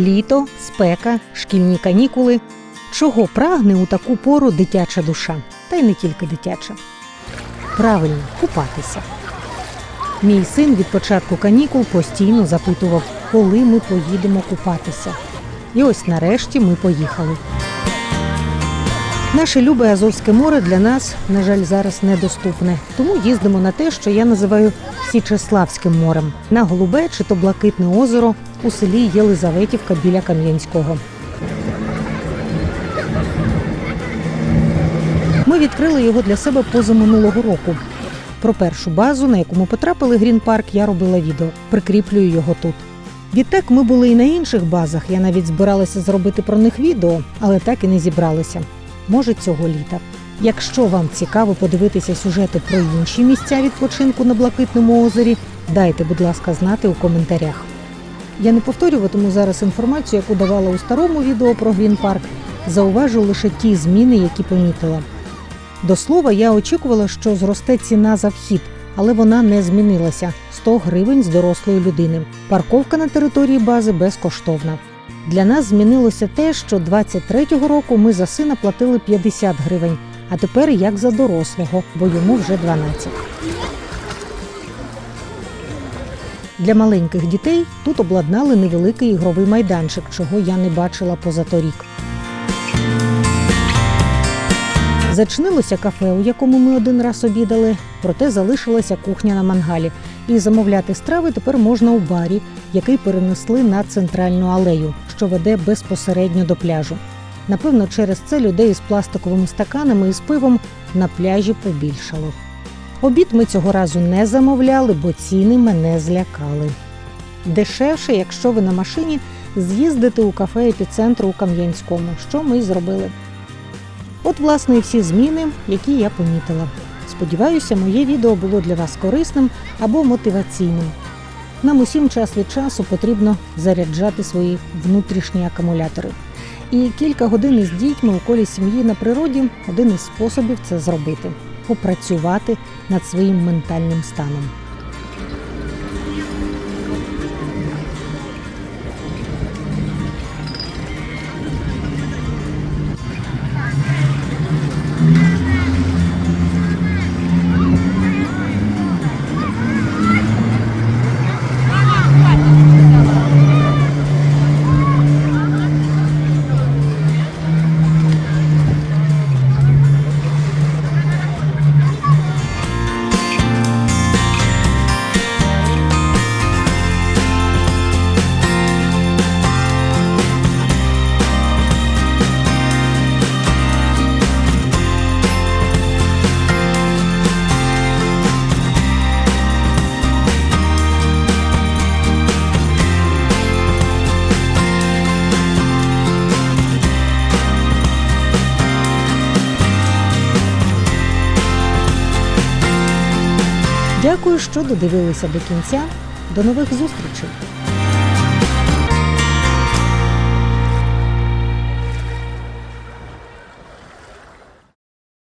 Літо, спека, шкільні канікули. Чого прагне у таку пору дитяча душа? Та й не тільки дитяча. Правильно, купатися. Мій син від початку канікул постійно запитував, коли ми поїдемо купатися. І ось нарешті ми поїхали. Наше любе Азовське море для нас, на жаль, зараз недоступне. Тому їздимо на те, що я називаю Січеславським морем на голубе чи то блакитне озеро у селі Єлизаветівка біля Кам'янського. Ми відкрили його для себе позаминулого року. Про першу базу, на яку ми потрапили, Грін Парк, я робила відео. Прикріплюю його тут. Відтак ми були і на інших базах. Я навіть збиралася зробити про них відео, але так і не зібралися. Може, цього літа. Якщо вам цікаво подивитися сюжети про інші місця відпочинку на Блакитному озері, дайте, будь ласка, знати у коментарях. Я не повторюватиму зараз інформацію, яку давала у старому відео про Грін Парк. Зауважу лише ті зміни, які помітила. До слова, я очікувала, що зросте ціна за вхід, але вона не змінилася 100 гривень з дорослої людини. Парковка на території бази безкоштовна. Для нас змінилося те, що 23-го року ми за сина платили 50 гривень, а тепер як за дорослого, бо йому вже 12. Для маленьких дітей тут обладнали невеликий ігровий майданчик, чого я не бачила позаторік. Зачинилося кафе, у якому ми один раз обідали, проте залишилася кухня на мангалі. І замовляти страви тепер можна у барі, який перенесли на центральну алею, що веде безпосередньо до пляжу. Напевно, через це людей з пластиковими стаканами і з пивом на пляжі побільшало. Обід ми цього разу не замовляли, бо ціни мене злякали. Дешевше, якщо ви на машині, з'їздите у кафе епіцентру у Кам'янському, що ми й зробили. От, власне, і всі зміни, які я помітила. Сподіваюся, моє відео було для вас корисним або мотиваційним. Нам усім час від часу потрібно заряджати свої внутрішні акумулятори. І кілька годин із дітьми у колі сім'ї на природі один із способів це зробити попрацювати над своїм ментальним станом. Дякую, що додивилися до кінця. До нових зустрічей!